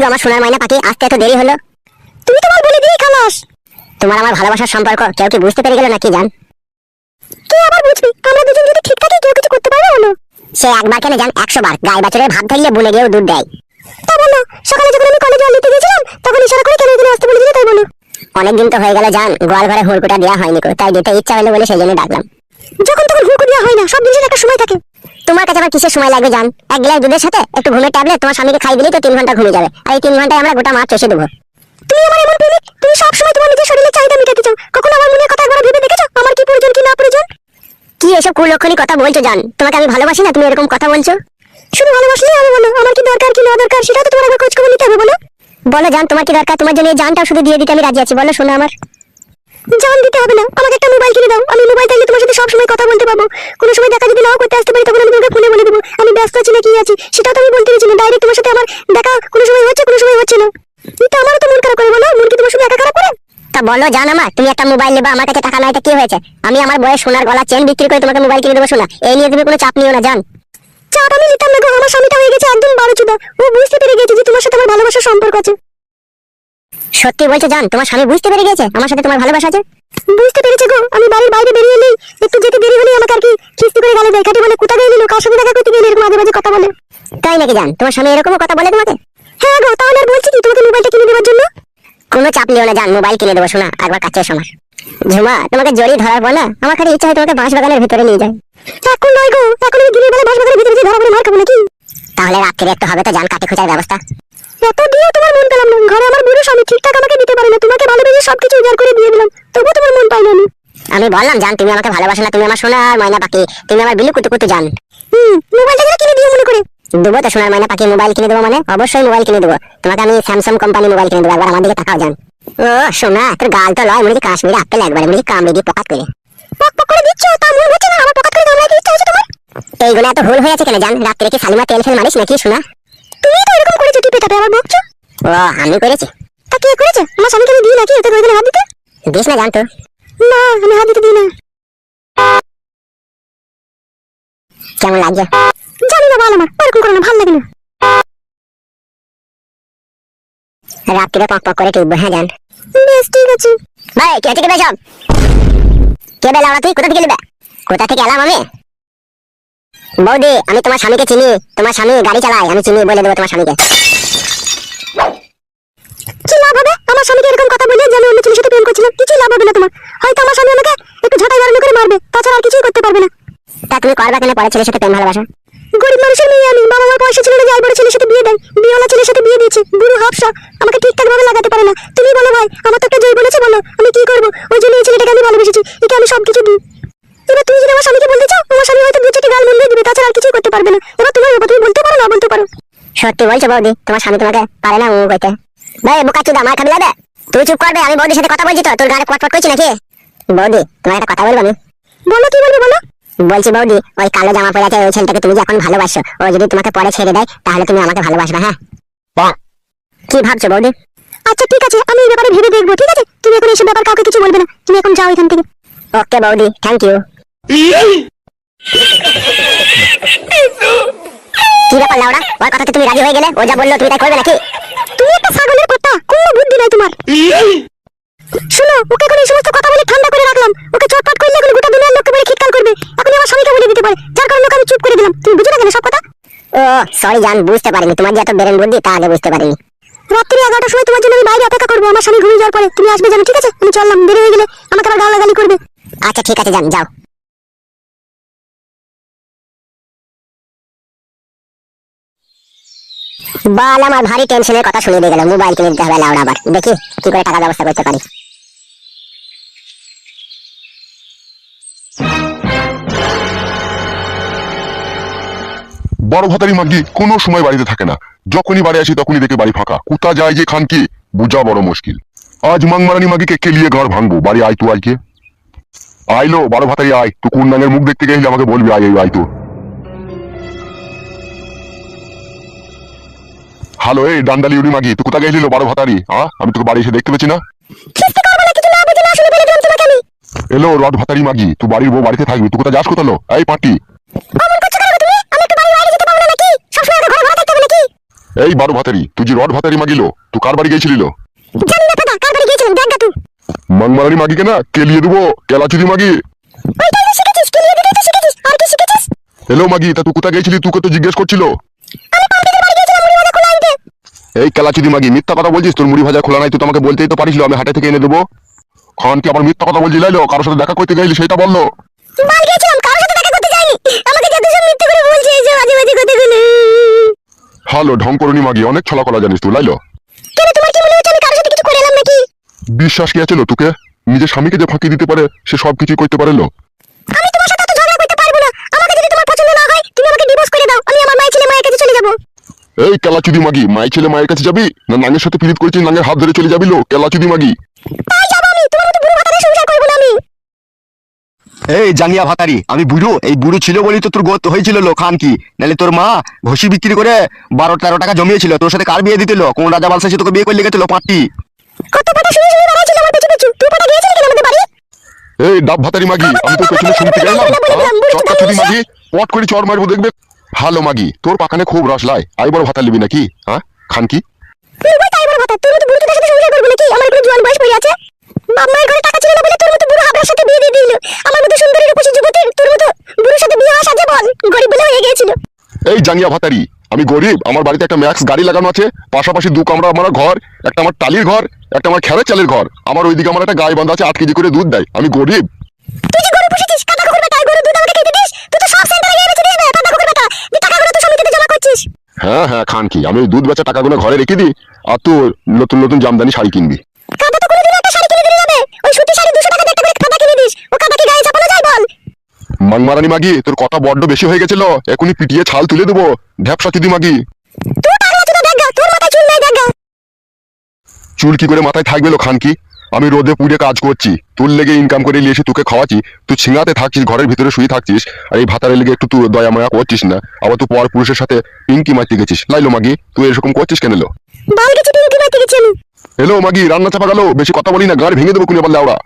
গো আমার সোনার মাইনা পাখি আসতে এত দেরি হলো? তুমি তোমার বলে দিয়ে খালাস। তোমার আমার ভালোবাসার সম্পর্ক কেউ কি বুঝতে পেরে গেল নাকি জান? কে আবার বুঝবি? আমরা দুজন যদি ঠিক থাকি, কেউ কিছু করতে পারবে বলো সে একবার কেন জান একশো বার গায়ে বাছরের ভাব থাকলে বলে গিয়েও দুধ দেয়। তা বলো, সকালে যখন আমি কলেজে জল দিতে গেছিলাম তখন ইশারা করে কেন এখানে আসতে বলেছিলে তাই বলো? অনেকদিন তো হয়ে গেল জান, গোয়াল ঘরে হুড়কুটা দেওয়া হয়নি কো তাই দিতে ইচ্ছা হলো বলে সেই জন্য ডাকলাম। যখন তখন হুড়কু দেওয়া হয় না, সব জিনিসের একটা সময় থাকে। তোমার কাছে আবার কিসের সময় লাগবে, জান? এক গ্লাস দুধের সাথে একটু ঘুমের ট্যাবলেট তোমার স্বামীকে খাই দিলেই তো তিন ঘণ্টা ঘুমিয়ে যাবে। আর এই তিন ঘন্টায় আমরা গোটা মাছ চষে দেবো। তুমি আমার এমন প্রেমিক? তুমি সব সময় তোমার নিজের শরীরের চাহিদা মেটাতে চাও। কখনো আমার মনের কথা একবার ভেবে দেখেছ? আমার কি প্রয়োজন, কি না প্রয়োজন? কি এসব কুলক্ষণী কথা বলছো, জান? তোমাকে আমি ভালোবাসি না, তুমি এরকম কথা বলছো? শুধু ভালোবাসলেই হবে বলো, আমার কি দরকার, কি না দরকার সেটা তো তোমার একবার খোঁজ খবর নিতে হবে, বলো? বলো, জান, তোমার কি দরকার? তোমার জন্য এই জানটাও শুধু দিয়ে দিতে আমি রাজি আছি, বলো, শোনো আমার। জান দিতে হবে না। আমাকে একটা মোবাইল কিনে দাও। আমি মোবাইল থাকলে তোমার সাথে সবসময় কথা বলতে পারব। কোনো সময় দেখা যদি নাও করতে আসতে পারি তখন আমি তোমাকে ফোনে বলে দেবো। আমি ব্যস্ত আছি না কি আছি? সেটাও তো আমি বলতে পারছি না। ডাইরেক্ট তোমার সাথে আমার দেখা কোনো সময় হচ্ছে কোনো সময় হচ্ছে না। কিন্তু আমারও তো মন খারাপ করে। বলো মন কি তোমার শুধু একা খারাপ করে? তা বলো জান আমার তুমি একটা মোবাইল নেবা আমার কাছে টাকা নাই তা কি হয়েছে? আমি আমার বয়স সোনার গলা চেন বিক্রি করে তোমাকে মোবাইল কিনে দেবো শোনা। এই নিয়ে তুমি কোনো চাপ নিও না জান। চাপ আমি নিতাম না গো আমার স্বামীটা হয়ে গেছে একদম বারো চুদা ও বুঝতে পেরে গেছে যে তোমার সাথে আমার ভালোবাসার সম্পর্ক আছে। সত্যি বলছো, জান, তোমার স্বামী বুঝতে পেরে গেছে? আমার সাথে তোমার ভালোবাসা আছে? বুঝতে পেরেছে গো, আমি বাড়ির বাইরে বেরিয়ে এলেই একটু যেতে দেরি হলেই আমাকে আর কি খিস্তি করে গালে দেয়। বলে কোথা গেলি কার সাথে দেখা করতে গেলে এরকম আজে বাজে কথা বলে? তাই নাকি, জান? তোমার স্বামী এরকমও কথা বলে তোমাকে? হ্যাঁ গো, তাহলে আর বলছি কি, তোমাকে মোবাইলটা কিনে দেওয়ার জন্য? কোনো চাপ লিও না, জান, মোবাইল কিনে দেবো, শোনা, একবার কাছে এসো আমার ঝুমা, তোমাকে জড়ি ধরার না, আমার খালি ইচ্ছা হয় তোমাকে বাঁশ বাগানের ভিতরে নিয়ে যায় এখন নয় গো, এখন আমি দিনের বেলা বাঁশ বাগানের ভিতরে ধরা পড়ে মার খাব নাকি? তাহলে রাত্রে একটু হবে তো, জান কাটে খোঁজার ব্যবস্থা। এত দিয়েও তোমার মন পেলাম ঘরে আমার ভালোবেসে করে দিয়ে দিলাম। তবুও তোমার মন পাই না। আমি বললাম জান তুমি আমাকে ভালোবাসো না তুমি আমার সোনার ময়না পাখি। তুমি আমার বিলু কুতু কুতু জান। হুম মোবাইলটা যেন কিনে দিও মনে করে। দেবো তো সোনার ময়না পাখি মোবাইল কিনে দেবো মানে? অবশ্যই মোবাইল কিনে দেবো। তোমাকে আমি স্যামসাং কোম্পানি মোবাইল কিনে দেবো একবার আমার দিকে তাকাও জান। ও সোনা তোর গাল তো লয় মনে হচ্ছে কাশ্মীরে আপেল একবারে মনে হচ্ছে কামড়ে দিয়ে পকাত করে। পক পক করে দিচ্ছ তা মনে হচ্ছে না আমার পকাত করে কামড়ে দিতে হচ্ছে তোমার? এইগুলো এত ভুল হয়ে আছে কেন জান? রাত্রে কি সালিমা তেল ফেল মারিস নাকি শোনা তুমি তো এরকম করেছ টিপে টাপে আবার বকছো? ও আমি করেছি। তা কে করেছে আমার স্বামীকে আমি দিই নাকি ওতে করে হাত দিতে? দিস না জানতো। না আমি হাত দিতে দিই না। কেমন লাগছে? জানি না বল আমার এরকম করে না ভালো লাগে না। রাত্রিরে পক পক করে টিপবো হ্যাঁ জান? বেশ ঠিক আছে। ভাই কে থেকে বেসব কে বেলা তুই? কোথা থেকে নেবে? কোথা থেকে এলাম আমি? বৌদি আমি তোমার স্বামীকে চিনি তোমার স্বামী গাড়ি চালায় আমি চিনি বলে দেবো তোমার স্বামীকে কি লাভ হবে আমার স্বামীকে এরকম কথা বলে যে আমি অন্য ছেলের সাথে প্রেম করছিলাম কিছুই লাভ হবে না তোমার। হয়তো আমার স্বামী আমাকে একটু ঝাঁটাই বাড়ানো করে মারবে তাছাড়া আর কিছুই করতে পারবে না। তা তুমি করবে কেন পরে ছেলের সাথে প্রেম ভালোবাসা? গরিব মানুষের মেয়ে আমি বাবা আমার পয়সা ছিল না যে বড় ছেলের সাথে বিয়ে দেয় বিয়েওয়ালা ছেলের সাথে বিয়ে দিয়েছি বুড়ো হাফসা আমাকে ঠিকঠাক ভাবে লাগাতে পারে না। তুমি বলো ভাই আমার তো একটা জয় বলেছে বলো আমি কি করব? ওই জন্য এই ছেলেটাকে আমি ভালোবেসেছি একে আমি সবকিছু দিই। এবার তুমি যদি আমার স্বামীকে বলতে চাও আমার স্বামী হয়তো দু চারটি গাল মন দিবে তাছাড়া আর কিছুই করতে পারবে না। এবার তোমার ব্যাপার তুমি বলতে পারো না বলতে পারো। সত্যি বলছো বৌদি তোমার স্বামী তোমাকে পারে না ও কইতে ভাই বোকা চুদা মার খাবি লাগবে তুই চুপ করবে আমি বৌদির সাথে কথা বলছি তো তোর গাড়ি কটপট করছি নাকি? বৌদি তোমার একটা কথা বলব আমি। বলো কি বলব বলো। বলছি বৌদি ওই কালো জামা পরে আছে ওই ছেলেটাকে তুমি যে এখন ভালোবাসো ও যদি তোমাকে পরে ছেড়ে দেয় তাহলে তুমি আমাকে ভালোবাসবে হ্যাঁ? কি ভাবছ বৌদি? আচ্ছা ঠিক আছে আমি এই ব্যাপারে ভেবে দেখব ঠিক আছে? তুমি এখন এসব ব্যাপার কাউকে কিছু বলবে না তুমি এখন যাও এখান থেকে। ওকে বৌদি থ্যাংক ইউ কি ব্যাপার লাউড়া ওর কথাতে তুমি রাজি হয়ে গেলে ও যা বলল তুমি তাই করবে নাকি? তুমি একটা ছাগলের কথা কোনো বুদ্ধি নাই তোমার। শুনো ওকে এখন এই সমস্ত কথা বলে ঠান্ডা করে রাখলাম। ওকে চটপট করলে এখন গোটা দুনিয়ার লোককে বলে খিটকাল করবে। এখন আমার স্বামীকে বলে দিতে পারে। যার কারণে আমি চুপ করে দিলাম। তুমি বুঝো না কেন সব কথা? ও সরি জান বুঝতে পারিনি। তোমার যে এত বেরেন বুদ্ধি তা আগে বুঝতে পারিনি। রাত্রি এগারোটার সময় তোমার জন্য আমি বাইরে অপেক্ষা করব। আমার স্বামী ঘুমিয়ে যাওয়ার পরে। তুমি আসবে জানো ঠিক আছে? আমি চললাম দেরি হয়ে গেলে আমাকে আবার গালাগালি করবে। আচ্ছা ঠিক আছে যান যাও। বাল, আমার ভারী টেনশনের কথা শুনিয়ে দিয়ে গেল। মোবাইল কিনে দিতে হবে লাউড আবার। দেখি, কি করে টাকা ব্যবস্থা করতে পারি। বড় ভাতারি মাগি কোনো সময় বাড়িতে থাকে না। যখনই বাড়ি আসি তখনই দেখে বাড়ি ফাঁকা। কোথা যায় যে খান কি, বুঝা বড় মুশকিল। আজ মাংমারানি মাগিকে কেলিয়ে ঘর ভাঙবো? বাড়ি আয় তো আইকে আইলো বড় ভাতারি, আয়। তো কোন নাঙের মুখ দেখতে গেলে আমাকে বলবি আয় আয় তো। হ্যালো এই ডান্ডালি উড়ি মাগি তুই কোথা গেছিল বড় ভাতারি? হ্যাঁ আমি তোকে বাড়ি এসে দেখতে পেছি না? এলো রড ভাতারি মাগি তুই বাড়ির বউ বাড়িতে থাকবি তুই কোথা যাস কোথালো? এই পাটি। এই বারো ভাতারি তুই যে রড ভাতারি মাগিলো তুই কার বাড়ি গেছিলিল জানি না দাদা কার বাড়ি গিয়েছিলাম? দেখ গা তুই। মাংমারানি মাগিকে না কেলিয়ে দেবো কেলাচুদি মাগি। হ্যালো মাগি তা তুই কোথায় গেছিলি? তুকে তো জিজ্ঞেস করছিল আমি পাম্পিদের বাড়ি গিয়েছিলাম মুড়ি ভাজা খোলা আনতে এই কেলাচুদি মাগি মিথ্যা কথা বলছিস? তোর মুড়ি ভাজা খোলা নাই তুই তো আমাকে বলতেই তো পারিস আমি হাটে থেকে এনে দেবো। খন কি আবার মিথ্যা কথা বলছি লাইলো? কারোর সাথে দেখা করতে গেলি সেটা বলল। বাল গিয়েছিলাম কারোর সাথে দেখা করতে যাইনি। আমাকে যত সব মিথ্যে করে বলছে এই যে বাজে বাজে কথাগুলো হ্যালো ঢং করনি মাগি অনেক ছলা কলা জানিস তুই লাইলো? কেন তোমার কি মনে হচ্ছে আমি কারোর সাথে কিছু করে এলাম নাকি? বিশ্বাস কি আছে তোকে? নিজের স্বামীকে যে ফাঁকি দিতে পারে সে সব কিছুই করতে পারে লো আমি তোমার সাথে এত ঝগড়া করতে পারব না আমাকে যদি তোমার পছন্দ না হয় তুমি আমাকে ডিভোর্স করে দাও আমি আমার মায়ের ছেলে মায়ের কাছে চলে যাব এই কেলাচুদি মাগি মায়ের ছেলে মায়ের কাছে যাবি? না নাঙ্গের সাথে পিরিত করেছিস নাঙ্গের হাত ধরে চলে যাবি লো কেলাচুদি মাগি। তাই যাব আমি তোমার মতো বুড়ো ভাতারে সংসার করব না আমি। এই জাঙ্গিয়া ভাতারি আমি বুড়ো এই বুড়ো ছিল বলেই তো তোর গোত হয়েছিল লো খান কি? নাহলে তোর মা ঘষি বিক্রি করে বারো তেরো টাকা জমিয়েছিল তোর সাথে কার বিয়ে দিতেলো কোন রাজা বালসা তোকে বিয়ে করলে গেছিল পাঁচটি কত পাটা শুনে শুনে বেড়াচ্ছিল আমার পেছু পেছু। তুই পাটা গিয়েছিলি কেন আমাদের বাড়ি? এই ডাব ভাতারি মাগি আমি তোর পেছনে শুনতে গেলাম। চক্কা চুদি মাগি পট করে চর মারবো দেখবে? হ্যালো মাগি তোর পাখানে খুব রস লাই। আই বড় ভাতা লিবি নাকি? হ্যাঁ খান কি? এই জাঙ্গিয়া ভাতারি আমি গরিব আমার বাড়িতে একটা ম্যাক্স গাড়ি লাগানো আছে। পাশাপাশি দু কামরা আমার ঘর একটা আমার টালির ঘর একটা আমার খেরের চালের ঘর। আমার ওইদিকে আমার একটা গায়ে বান্ধা আছে আট কেজি করে দুধ দেয়। আমি গরিব তুই যে গরু পুষেছিস কাটা কুকুর বেটা গরু দুধ আমাকে খেতে দিস তুই তো সব সেন্টারে গিয়ে বেচে দিস না কাটা কুকুর বেটা তুই টাকাগুলো তো সমিতিতে জমা করছিস হ্যাঁ কি? আমি দুধ বেচা টাকাগুলো ঘরে রেখে দিই আর তুই নতুন নতুন জামদানি শাড়ি কিনবি। তো মাংমারানি মাগি তোর কথা বড্ড বেশি হয়ে গেছিল এখনই পিটিয়ে ছাল তুলে দেবো। ঢ্যাপসা চুদি মাগি। চুল কি করে মাথায় থাকবে লো খান কি? আমি রোদে পুড়ে কাজ করছি। তোর লেগে ইনকাম করে নিয়ে এসে তোকে খাওয়াচ্ছি। তুই ছিঙাতে থাকছিস ঘরের ভিতরে শুয়ে থাকছিস। আর এই ভাতারে লেগে একটু তুই দয়া মায়া করছিস না। আবার তুই পর পুরুষের সাথে পিঙ্কি মারতে গেছিস। লাইলো মাগি তুই এরকম করছিস কেন এলো? আমি? মাগি রান্না চাপা গেল। বেশি কথা বলি না গাড়ি ভেঙে দেবো কোনো বললে ওরা।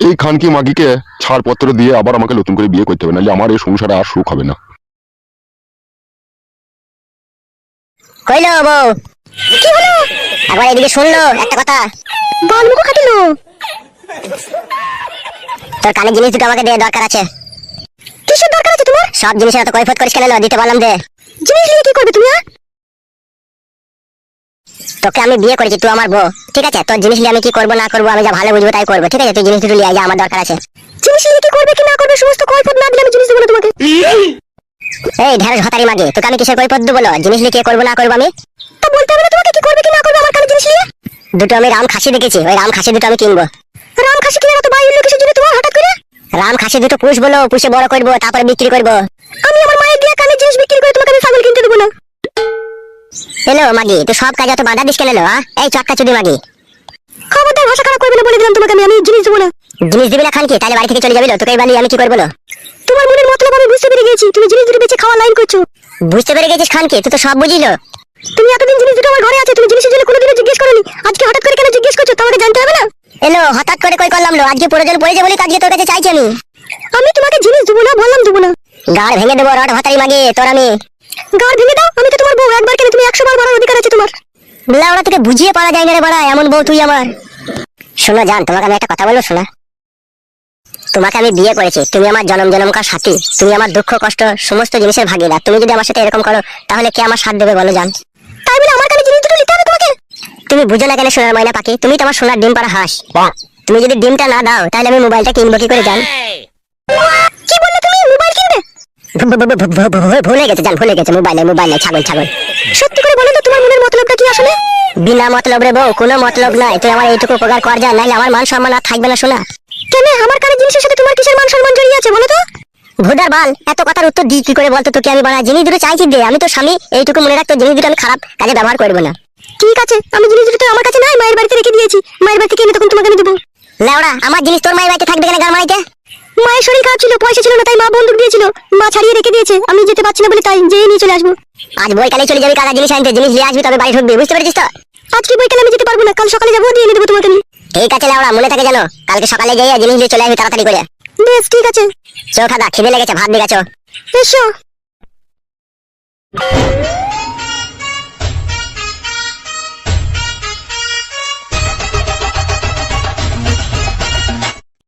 এই খানকি মাগিকে ছাড়পত্র দিয়ে আবার আমাকে নতুন করে বিয়ে করতে হবে? নাহলে আমার এই সংসারে আর সুখ হবে না। কইলো বউ। কি হলো? একবার এদিকে শুনলো একটা কথা। বল মুখো কাটিলো তোর কানে জিনিস দুটো আমাকে দে দরকার আছে। কিসের দরকার আছে তোমার? সব জিনিসের এত কৈফত করিস কেন? দিতে বললাম দে। জিনিস নিয়ে কি করবে তুমি হ্যাঁ? তোকে আমি বিয়ে করেছি, তুই আমার বউ, ঠিক আছে? তোর জিনিস আমি কি করব, না করব, আমি যা ভালো বুঝব তাই করব, ঠিক আছে? তুই জিনিস দুটো নিয়ে আমার দরকার আছে। জিনিস নিয়ে কি করবে, কি না করবে, সমস্ত কৈফত না দিলে আমি জিনিস দেবো তোমাকে। এই ঢেঁড়স ভাতারি মাগে, তোকে আমি কিসের কৈফত দেবো জিনিস নিয়ে কি করব, না করব আমি? তা বলতে হবে তোমাকে কি করবে, কি না করবে, আমার কানে জিনিস নিয়ে? দুটো আমি রাম খাসি দেখেছি, ওই রাম খাসি দুটো আমি কিনবো। রাম খাসি কিনে তো বায়ু কিসের জন্য তোমার, হঠাৎ করে? রাম খাসি দুটো পুষ বলো, পুষে বড় করব, তারপরে বিক্রি করব। আমি আমার এলো মাগি সব কাজে এত বাধা দিস কেন? এই চটকা চুদি মাগি। খবরদার ভাষা খারাপ করবে না বলে দিলাম তোমাকে আমি আমি জিনিস দেবো না। জিনিস দিবি না খান কি? তাহলে বাড়ি থেকে চলে যাবি তোকে আমি কি করব তোমার মনের মতলব আমি বুঝতে পেরে গেছি, তুমি জিনিস দুটো বেঁচে খাওয়া লাইন করছ। বুঝতে পেরে গেছিস খান কি? তুই তো সব বুঝিল তুমি এতদিন জিনিস দুটো আমার ঘরে আছে, তুমি জিনিসের জন্য কোনোদিনও জিজ্ঞেস করোনি। আজকে হঠাৎ করে কেন জিজ্ঞেস করছ? তোমাকে জানতে হবে না? এলো, হঠাৎ করে কই করলাম লো? আজকে প্রয়োজন পড়েছে বলে আজকে তোর কাছে চাইছি আমি। আমি তোমাকে জিনিস দেবো না, বললাম দেবো না। গাড় ভেঙে দেবো, রড ভাতারি, মাগে, তোর আমি। গাড় ভেঙে দাও আমি তো তোমার বউ একবার কেন তুমি একশো বার বলার অধিকার আছে তোমার? লাউড়া তোকে বুঝিয়ে পারা যায় না রে বড়া এমন বউ তুই আমার। শোনো জান তোমাকে আমি একটা কথা বলব শোনা। তোমাকে আমি বিয়ে করেছি তুমি আমার জনম জনমকার সাথী তুমি আমার দুঃখ কষ্ট সমস্ত জিনিসের ভাগিদার। তুমি যদি আমার সাথে এরকম করো তাহলে কে আমার সাথ দেবে বলো জান? তাই বলে আমার কাছে জিনিস দুটো নিতে হবে তোমাকে? তুমি বুঝো না কেন সোনার ময়না পাখি তুমি তো আমার সোনার ডিম পাড়া হাঁস। তুমি যদি ডিমটা না দাও তাহলে আমি মোবাইলটা কিনবো কি করে জান? ভুলে গেছে, জান, ভুলে গেছে, মোবাইলে মোবাইলে, ছাগল ছাগল। সত্যি করে বলো তো, তোমার মনের মতলবটা কি আসলে? বিনা মতলব রে বউ, কোনো মতলব নাই। তুই আমার এইটুকু উপকার কর যা নাইলে আমার মান সম্মান আর থাকবে না, শোনা। কেন? আমার কানে জিনিসের সাথে তোমার কিসের মান সম্মান জড়িয়ে আছে, বলো তো? ভুদার বাল, এত কথার উত্তর দিই কি করে বলতো তোকে আমি বলা জিনিস দুটো চাইছি দে আমি তো স্বামী, এইটুকু মনে রাখতো জিনিস দুটো আমি খারাপ কাজে ব্যবহার করব না। ঠিক আছে, আমি জিনিস দুটো আমার কাছে নাই, মায়ের বাড়িতে রেখে দিয়েছি, মায়ের বাড়ি থেকে এনে তখন তোমাকে আমি দেবো। লেওড়া, আমার জিনিস তোর মায়ের বাড়িতে থাকবে কেন গার মাইতে মায়ের শরীর খারাপ ছিল পয়সা ছিল না তাই মা বন্দুক দিয়েছিল। মা ছাড়িয়ে রেখে দিয়েছে আমি যেতে পারছি না বলে তাই যেয়ে নিয়ে চলে আসব। আজ বইকালে চলে যাবি কাদা জিনিস আনতে জিনিস নিয়ে আসবি তবে বাড়ি ঢুকবি বুঝতে পেরেছিস তো? আজকে বইকালে আমি যেতে পারব না কাল সকালে যাব দিয়ে এনে দেবো তোমাকে আমি। ঠিক আছে লাউড়া মনে থাকে জানো কালকে সকালে যাইয়া জিনিস নিয়ে চলে আসবি তাড়াতাড়ি করে। বেশ ঠিক আছে। চো খাদা খিদে লেগেছে ভাত দিয়ে গেছো এসো।